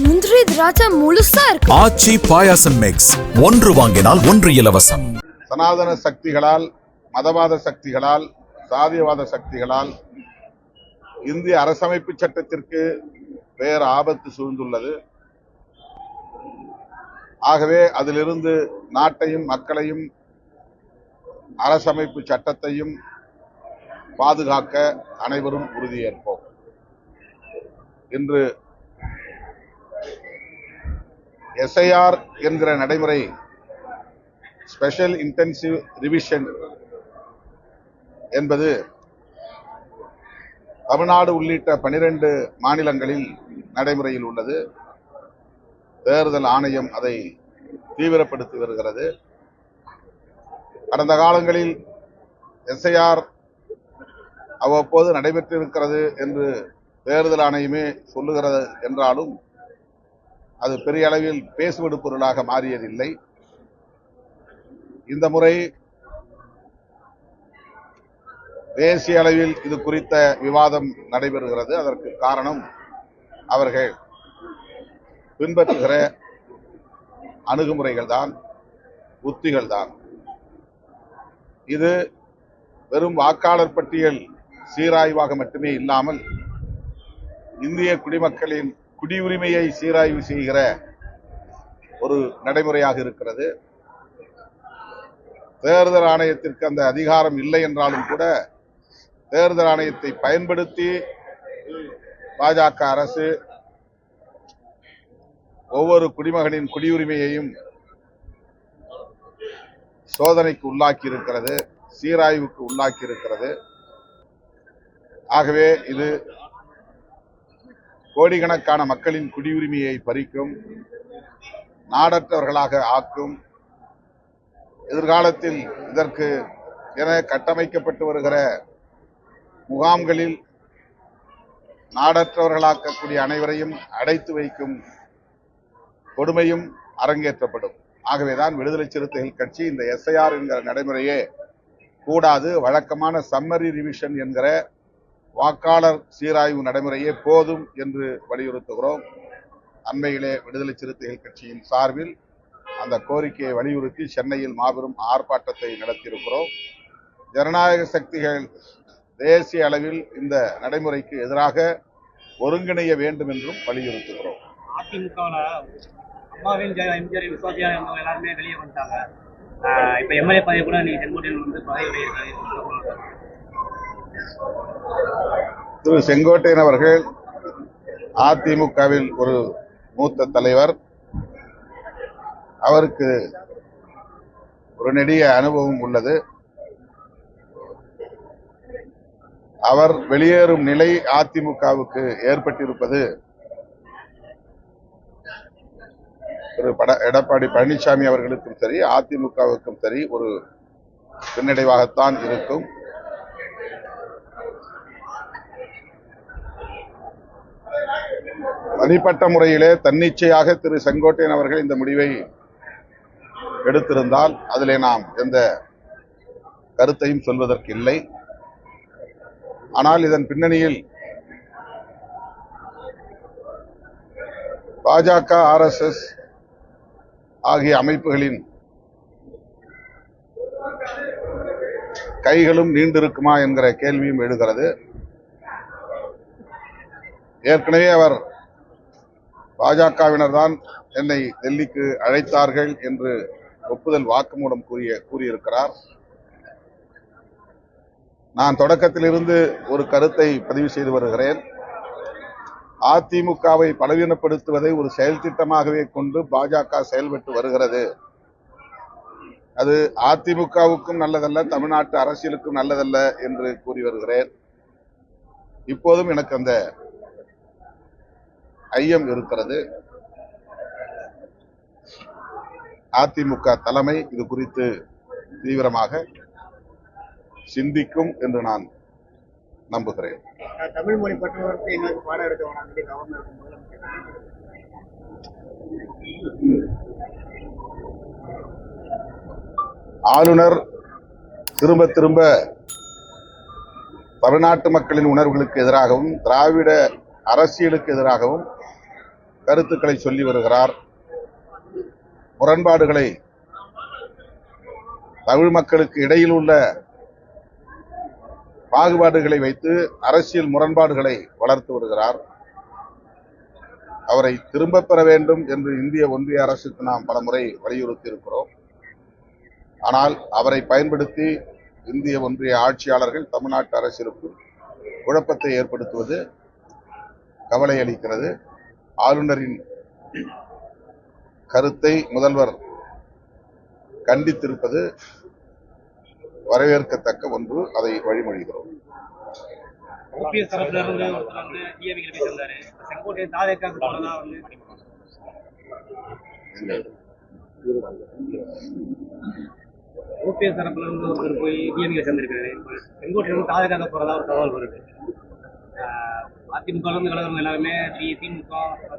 முந்திரி திராட்சை முழுசா இருக்கு. ஆச்சி பாயாசம் மிக்ஸ் ஒன்று வாங்கினால் ஒன்று இலவசம். சனாதன சக்திகளால் மதவாத சக்திகளால் சாதியவாத சக்திகளால் இந்திய அரசமைப்பு சட்டத்திற்கு பேர் ஆபத்து சூழ்ந்துள்ளது. ஆகவே அதிலிருந்து நாட்டையும் மக்களையும் அரசமைப்பு சட்டத்தையும் பாதுகாக்க அனைவரும் உறுதியேற்போம். இன்று எஸ்ஐஆர் என்கிற நடைமுறை ஸ்பெஷல் இன்டென்சிவ் ரிவிஷன் என்பது தமிழ்நாடு உள்ளிட்ட பனிரெண்டு மாநிலங்களில் நடைமுறையில் உள்ளது. தேர்தல் ஆணையம் அதை தீவிரப்படுத்தி வருகிறது. கடந்த காலங்களில் எஸ்ஐஆர் அவ்வப்போது நடைபெற்றிருக்கிறது என்று தேர்தல் ஆணையமே சொல்லுகிறது என்றாலும் அது பெரிய அளவில் பேசுவடு பொருளாக மாறியதில்லை. இந்த முறை தேசிய அளவில் இது குறித்த விவாதம் நடைபெறுகிறது. அதற்கு காரணம் அவர்கள் பின்பற்றுகிற அணுகுமுறைகள் தான் உத்திகள் தான் இது வெறும் வாக்காளர் பட்டியல் சீராய்வாக மட்டுமே இல்லாமல் இந்திய குடிமக்களின் குடியுரிமையை சீராய்வு செய்கிற ஒரு நடைமுறையாக இருக்கிறது. தேர்தல் ஆணையத்திற்கு அந்த அதிகாரம் இல்லை என்றாலும் கூட தேர்தல் ஆணையத்தை பயன்படுத்தி பாஜக அரசு ஒவ்வொரு குடிமகனின் குடியுரிமையையும் சோதனைக்கு உள்ளாக்கி இருக்கிறது சீராய்வுக்கு உள்ளாக்கி இருக்கிறது ஆகவே இது கோடிக்கணக்கான மக்களின் குடியுரிமையை பறிக்கும் நாடற்றவர்களாக ஆக்கும். எதிர்காலத்தில் இதற்கு என கட்டமைக்கப்பட்டு வருகிற முகாம்களில் நாடற்றவர்களாக்கக்கூடிய அனைவரையும் அடைத்து வைக்கும் கொடுமையும் அரங்கேற்றப்படும். ஆகவேதான் விடுதலை சிறுத்தைகள் கட்சி இந்த எஸ்ஐஆர் என்கிற நடைமுறையே கூடாது. வழக்கமான சம்மரி ரிவிஷன் என்கிற வாக்காளர் சீராய்வு நடைமுறையே போதும் என்று வலியுறுத்துகிறோம். அண்மையிலே விடுதலை சிறுத்தைகள் கட்சியின் சார்பில் அந்த கோரிக்கையை வலியுறுத்தி சென்னையில் மாபெரும் ஆர்ப்பாட்டத்தை நடத்தியிருக்கிறோம். ஜனநாயக சக்திகள் தேசிய அளவில் இந்த நடைமுறைக்கு எதிராக ஒருங்கிணைய வேண்டும் என்றும் வலியுறுத்துகிறோம். அதிமுகவில் அம்மாவின் எம்ஜிஆரின் இருந்தவங்க எல்லாருமே வெளியே வந்துட்டாங்க. இப்ப எம்எல்ஏ பதவி கூட நீ செங்கோட்டையில் வந்து பதவி திரு செங்கோட்டையன் அவர்கள் அதிமுகவில் ஒரு மூத்த தலைவர். அவருக்கு ஒரு நெடிய அனுபவம் உள்ளது. அவர் வெளியேறும் நிலை அதிமுகவுக்கு ஏற்பட்டிருப்பது திரு பட எடப்பாடி பழனிசாமி அவர்களுக்கும் சரி அதிமுகவுக்கும் சரி ஒரு பின்னடைவாகத்தான் இருக்கும். தனிப்பட்ட முறையிலே தன்னிச்சையாக திரு செங்கோட்டையன் அவர்கள் இந்த முடிவை எடுத்திருந்தால் அதிலே நாம் எந்த கருத்தையும் சொல்வதற்கு இல்லை ஆனால் இதன் பின்னணியில் பாஜக ஆர்எஸ்எஸ் ஆகிய அமைப்புகளின் கைகளும் நீண்டிருக்குமா என்கிற கேள்வியும் எழுகிறது. ஏற்கனவே அவர் பாஜகவினர் தான் என்னை டெல்லிக்கு அழைத்தார்கள் என்று ஒப்புதல் வாக்குமூலம் கூறிய கூறியிருக்கிறார். நான் தொடக்கத்திலிருந்து ஒரு கருத்தை பதிவு செய்து வருகிறேன். அதிமுகவை பலவீனப்படுத்துவதை ஒரு செயல் திட்டமாகவே கொண்டு பாஜக செயல்பட்டு வருகிறது. அது அதிமுகவுக்கும் நல்லதல்ல தமிழ்நாட்டு அரசியலுக்கும் நல்லதல்ல என்று கூறி வருகிறேன். இப்போதும் எனக்கு அந்த ஐயம் இருக்கிறது. அதிமுக தலைமை இது குறித்து தீவிரமாக சிந்திக்கும் என்று நான் நம்புகிறேன். தமிழ் மொழி ஆளுநர் திரும்ப திரும்ப தமிழ்நாட்டு மக்களின் உணர்வுகளுக்கு எதிராகவும் திராவிட அரசியலுக்கு எதிராகவும் கருத்துக்களை சொல்லி வருகிறார். முரண்பாடுகளை தமிழ் மக்களுக்கு இடையில் உள்ள பாகுபாடுகளை வைத்து அரசியல் முரண்பாடுகளை வளர்த்து வருகிறார். அவரை திரும்ப பெற வேண்டும் என்று இந்திய ஒன்றிய அரசுக்கு நாம் பலமுறை வலியுறுத்தி இருக்கிறோம். ஆனால் அவரை பயன்படுத்தி இந்திய ஒன்றிய ஆட்சியாளர்கள் தமிழ்நாட்டு அரசிற்கு குழப்பத்தை ஏற்படுத்துவது கவலை அளிக்கிறது. ஆளுநரின் கருத்தை முதல்வர் கண்டித்திருப்பது வரவேற்கத்தக்க ஒன்று. அதை வழிமொழிகிறோம். ஓபிஎஸ் தரப்புல இருந்து ஒருத்தர் போய் டிஎம்கே சேர்ந்திருக்காரு. செங்கோட்டையில இருந்து தாவேக்காக போறதா ஒரு தகவல் வருது. அதிமுக கழகம் எல்லாருமே திமுக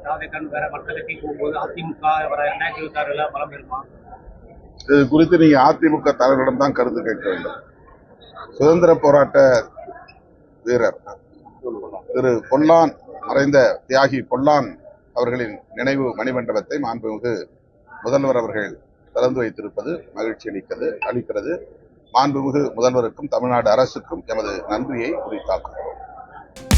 தாவேக்கான்னு வேற மற்ற கட்சி போகும்போது அதிமுக வர ரெண்டாயிரத்தி இருபத்தி ஆறுல பலம் பெறுமா? இது குறித்து நீங்க அதிமுக தலைவரிடம் தான் கருத்து கேட்க வேண்டும். சுதந்திர போராட்ட வீரர் திரு பொல்லான் மறைந்த தியாகி பொல்லான் அவர்களின் நினைவு மணிமண்டபத்தை மாண்புமிகு முதல்வர் அவர்கள் திறந்து வைத்திருப்பது மகிழ்ச்சி அளிக்கிறது அளிக்கிறது. மாண்புமிகு முதல்வருக்கும் தமிழ்நாடு அரசுக்கும் எமது நன்றியை உரித்தாக்குகிறோம்.